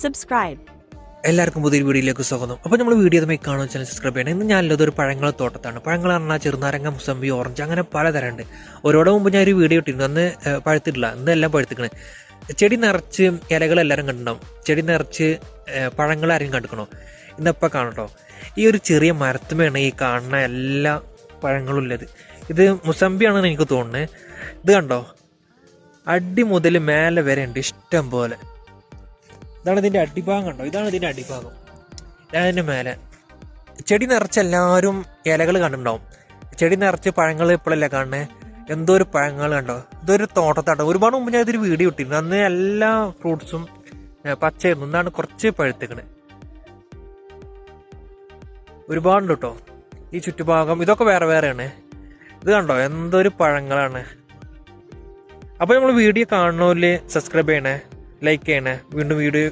Subscribe. എല്ലാവർക്കും പുതിയൊരു വീഡിയോയിലേക്ക് സ്വാഗതം. അപ്പോൾ നമ്മൾ വീഡിയോ തമ്മിൽ കാണുന്ന ചാനൽ സബ്സ്ക്രൈബ് ചെയ്യണം. ഇന്ന് ഞാനുള്ളത് ഒരു പഴങ്ങൾ തോട്ടത്താണ്. പഴങ്ങൾ പറഞ്ഞാൽ ചെറുനാരങ്ങ മുസമ്പി ഓറഞ്ച് അങ്ങനെ പലതരം ഉണ്ട് ഓരോടെ മുമ്പ് ഞാൻ ഒരു വീഡിയോ ഇട്ടിരുന്നു. അന്ന് പഴുത്തിട്ടില്ല. ഇന്ന് എല്ലാം പഴുത്തിക്കണേ. ചെടി നിറച്ച് ഇലകൾ എല്ലാവരും കണ്ടിട്ടുണ്ടാവും. ചെടി നിറച്ച് പഴങ്ങൾ ആരെയും കണ്ടിക്കണോ ഇന്നിപ്പോൾ കാണട്ടോ. ഈ ഒരു ചെറിയ മരത്തുമാണ് ഈ കാണുന്ന എല്ലാ പഴങ്ങളും ഉള്ളത്. ഇത് മുസമ്പിയാണെന്ന് എനിക്ക് തോന്നുന്നത് ഇത് കണ്ടോ? അടി മുതൽ മേലെ വരെ ഉണ്ട് ഇഷ്ടം പോലെ. ഇതാണ് ഇതിന്റെ അടിഭാഗം കണ്ടോ? ഇതാണ് ഇതിന്റെ അടിഭാഗം. ഇതാണ് ഇതിന്റെ മേലെ. ചെടി നിറച്ച് എല്ലാവരും ഇലകൾ കണ്ടിട്ടുണ്ടാവും. ചെടി നിറച്ച് പഴങ്ങൾ ഇപ്പോഴല്ലേ കാണുന്നത് എന്തോ ഒരു പഴങ്ങൾ കണ്ടോ? ഇതൊരു തോട്ടത്താട്ടോ. ഒരുപാട് മുമ്പ് ഞാൻ ഇതൊരു വീഡിയോ ഇട്ടിരുന്നു. അന്ന് എല്ലാ ഫ്രൂട്ട്സും പച്ചയായിരുന്നു. ഇന്നാണ് കുറച്ച് പഴുത്തേക്കണ്. ഒരുപാടുണ്ട് കേട്ടോ ഈ ചുറ്റുഭാഗം ഇതൊക്കെ വേറെ വേറെയാണ്. ഇത് കണ്ടോ? എന്തൊരു പഴങ്ങളാണ്. അപ്പോൾ നമ്മൾ വീഡിയോ കാണണമെങ്കിൽ സബ്സ്ക്രൈബ് ചെയ്യണേ. ലൈക്ക് ചെയ്യണേ? വീണ്ടും വീഡിയോ